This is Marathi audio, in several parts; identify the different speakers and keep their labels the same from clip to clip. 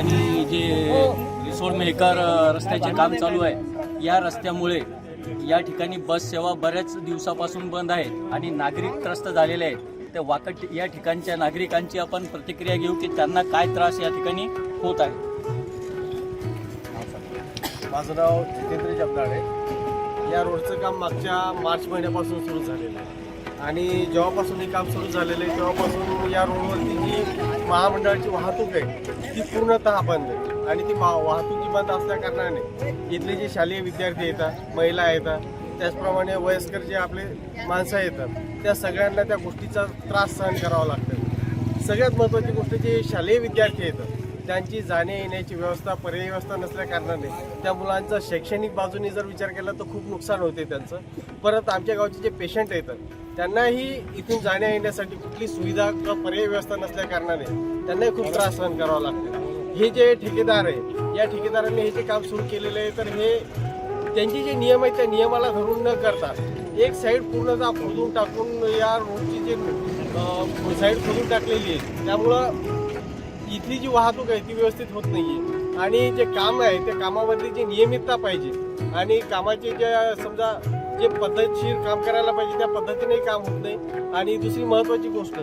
Speaker 1: ठिकाणी जे रिसोड मेहकर रस्त्याचे काम चालू आहे या रस्त्यामुळे या ठिकाणी बस सेवा बऱ्याच दिवसापासून बंद आहे आणि नागरिक त्रस्त झालेले आहेत. त्या वाकट या ठिकाणच्या नागरिकांची आपण प्रतिक्रिया घेऊ की त्यांना काय त्रास या ठिकाणी होत आहे.
Speaker 2: माझं नाव जितेंद्र जगदाळे. या रोडचं काम मागच्या मार्च महिन्यापासून सुरू झालेलं आहे. आणि जेव्हापासून हे काम सुरू झालेलं आहे तेव्हापासून या रोडवरती जी महामंडळाची वाहतूक आहे ती पूर्णतः बंद आहे. आणि ती वा- वाहतुकी बंद असल्या कारणाने इथले जे शालेय विद्यार्थी येतात महिला येतात त्याचप्रमाणे वयस्कर जे आपले माणसं येतात त्या सगळ्यांना त्या गोष्टीचा त्रास सहन करावा लागतो. सगळ्यात महत्त्वाची गोष्ट जे शालेय विद्यार्थी येतात त्यांची जाण्या येण्याची व्यवस्था पर्यायी व्यवस्था नसल्या कारणाने त्या मुलांचा शैक्षणिक बाजूने जर विचार केला तर खूप नुकसान होते त्यांचं. परत आमच्या गावचे जे पेशंट येतात त्यांनाही इथून जाण्या येण्यासाठी कुठली सुविधा किंवा पर्यायी व्यवस्था नसल्या कारणाने त्यांनाही खूप त्रास सहन करावा लागतो. हे जे ठेकेदार आहे या ठेकेदारांनी हे जे काम सुरू केलेलं आहे तर हे त्यांचे जे नियम आहेत त्या नियमाला धरून न करता एक साईड पूर्णतः खोदून टाकून या रोडची जे साईड खोदून टाकलेली आहे त्यामुळं इथली जी वाहतूक आहे ती व्यवस्थित होत नाहीये. आणि जे काम आहे त्या कामामधली जी नियमितता पाहिजे आणि कामाचे जे समजा जे पद्धतशीर काम करायला पाहिजे त्या पद्धतीनेही काम होत नाही. आणि दुसरी महत्वाची गोष्ट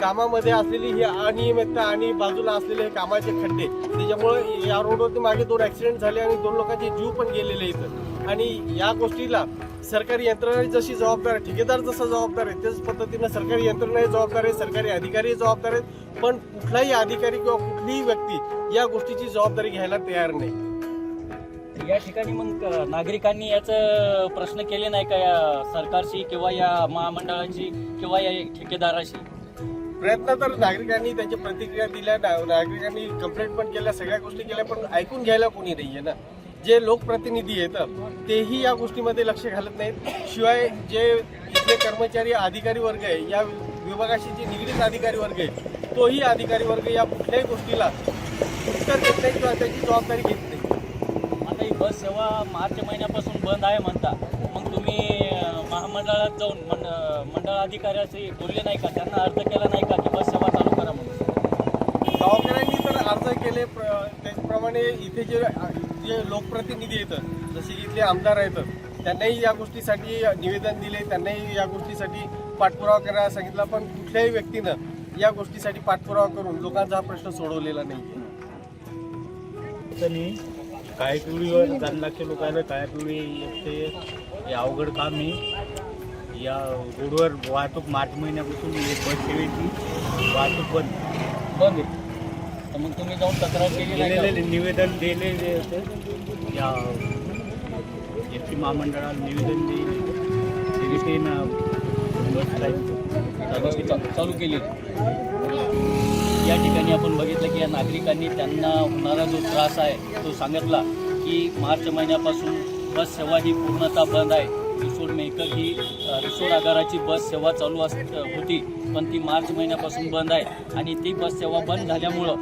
Speaker 2: कामामध्ये असलेली ही अनियमितता आणि बाजूला असलेले हे कामाचे खड्डे त्याच्यामुळे या रोडवरती मागे दोन ऍक्सिडेंट झाले आणि दोन लोकांचे जीव पण गेलेले इथं. आणि या गोष्टीला सरकारी यंत्रणा जशी जबाबदार आहे ठेकेदार जसा जबाबदार आहे त्याच पद्धतीनं सरकारी यंत्रणाही जबाबदार आहे सरकारी अधिकारी जबाबदार आहेत. पण कुठलाही अधिकारी किंवा कुठलीही व्यक्ती या गोष्टीची जबाबदारी घ्यायला तयार नाही.
Speaker 1: या ठिकाणी मग नागरिकांनी याचं प्रश्न केले नाही का या सरकारशी किंवा या महामंडळाशी किंवा या ठेकेदाराशी?
Speaker 2: प्रयत्न तर नागरिकांनी त्यांची प्रतिक्रिया दिल्या नागरिकांनी कंप्लेंट पण केल्या सगळ्या गोष्टी केल्या पण ऐकून घ्यायला कोणी नाहीये ना. जे लोकप्रतिनिधी आहेत तेही या गोष्टीमध्ये लक्ष घालत नाहीत. शिवाय जे इथले कर्मचारी अधिकारी वर्ग आहे या विभागाशी जे निगडीत अधिकारी वर्ग आहे तोही अधिकारी वर्ग या कुठल्याही गोष्टीला उत्तर देत नाही किंवा त्याची जबाबदारी घेत नाही
Speaker 1: आता ही बस सेवा मार्च महिन्यापासून बंद आहे म्हणता. मग तुम्ही महामंडळात जाऊन मंड मंडळ अधिकाऱ्याशी बोलले नाही का? त्यांना अर्ज केला नाही का की बस सेवा चालू करा म्हणून?
Speaker 2: गावकऱ्यांनी तर अर्ज केले प्र- त्याचप्रमाणे इथे जे जे लोकप्रतिनिधी येतात जसे इथले आमदार आहेत त्यांनाही या गोष्टीसाठी निवेदन दिले त्यांनाही या गोष्टीसाठी पाठपुरावा करायला सांगितला पण कुठल्याही व्यक्तीनं या गोष्टीसाठी पाठपुरावा करून लोकांचा हा प्रश्न सोडवलेला नाही.
Speaker 3: त्यांनी काय दहा लक्ष लोकांना काय येते हे अवघड काम आहे. या रोडवर वाहतूक मार्च महिन्यापासून एक बस सेवेची वाहतूक बंद.
Speaker 1: बंद आहे. तर मग तुम्ही जाऊन तक्रार केली नाही
Speaker 3: दिलेले? निवेदन दिलेले होते. या एस टी महामंडळाला निवेदन दिले तरी ना बस
Speaker 1: त्या गोष्टी चा- चालू केली. या ठिकाणी आपण बघितलं की या नागरिकांनी त्यांना होणारा जो त्रास आहे तो सांगितला की मार्च महिन्यापासून बस सेवा ही पूर्णतः बंद आहे. रिसोड मेहकर ही अ, रिसोड आगाराची बस सेवा चालू अस होती पण ती मार्च महिन्यापासून बंद आहे. आणि ती बस सेवा बंद झाल्यामुळं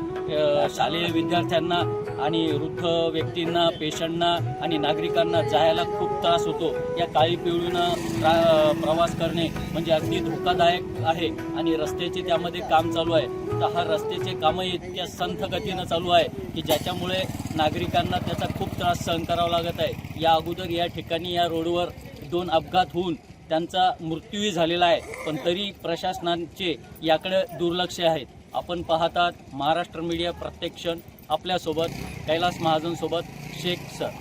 Speaker 1: शालेय विद्यार्थ्यांना आणि वृद्ध व्यक्तींना पेशंटना आणि नागरिकांना जायला खूप त्रास होतो. या काळी पिवळीनं प्रा- प्रवास करणे म्हणजे अगदी धोकादायक आहे आणि रस्त्याचे त्यामध्ये काम चालू आहे. तर हा रस्त्याचे कामं इतक्या संथ गतीनं चालू आहे की ज्याच्यामुळे नागरिकांना त्याचा खूप त्रास सहन करावा लागत आहे. या अगोदर या ठिकाणी या रोडवर दोन अपघात होऊन त्यांचा मृत्यूही झालेला आहे. पण तरी प्रशासनाचे याकडे दुर्लक्ष आहेत आपण पाहतात महाराष्ट्र मीडिया प्रत्यक्षण आपल्यासोबत कैलास महाजनसोबत शेख सर.